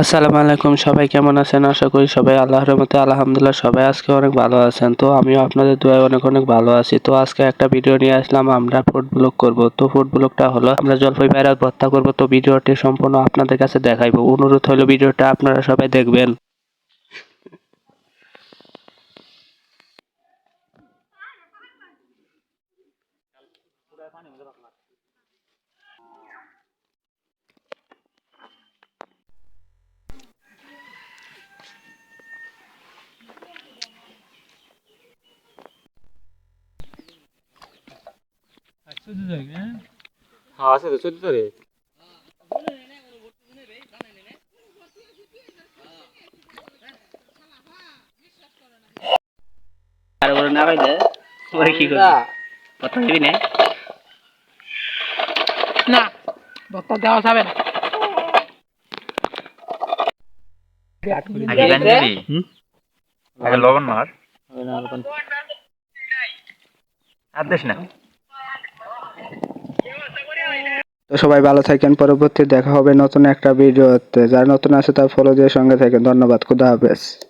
আসসালামু আলাইকুম, সবাই কেমন আছেন? আশা করি সবাই আল্লাহর রহমতে, আলহামদুলিল্লাহ, সবাই আজকে অনেক ভালো আছেন। তো আমিও আপনাদের দোয়ায় অনেক অনেক ভালো আছি। তো আজকে একটা ভিডিও নিয়ে আসলাম, আমরা ফুড ব্লগ করব। তো ফুড ব্লগটা হলো, আমরা জলপাই পায়রা ভর্তা করব। তো ভিডিওটি সম্পূর্ণ আপনাদের কাছে দেখাইবো। অনুরোধ হলো ভিডিওটা আপনারা সবাই দেখবেন। হ্যাঁ? আছে তো চোদ্দ রে তারপরে না পাইলে পরে কি করবি? কথা দিবি না? না ভর্তা দেওয়া যাবে না। আগে গান দিবি? আগে লবণ মার। আর দিস না তো সবাই ভালো থাকেন পরবর্তী দেখা হবে নতুন একটা ভিডিওতে। যারা নতুন আছে তার ফলো দিয়ে সঙ্গে থাকেন। ধন্যবাদ, খুদা হাফেজ।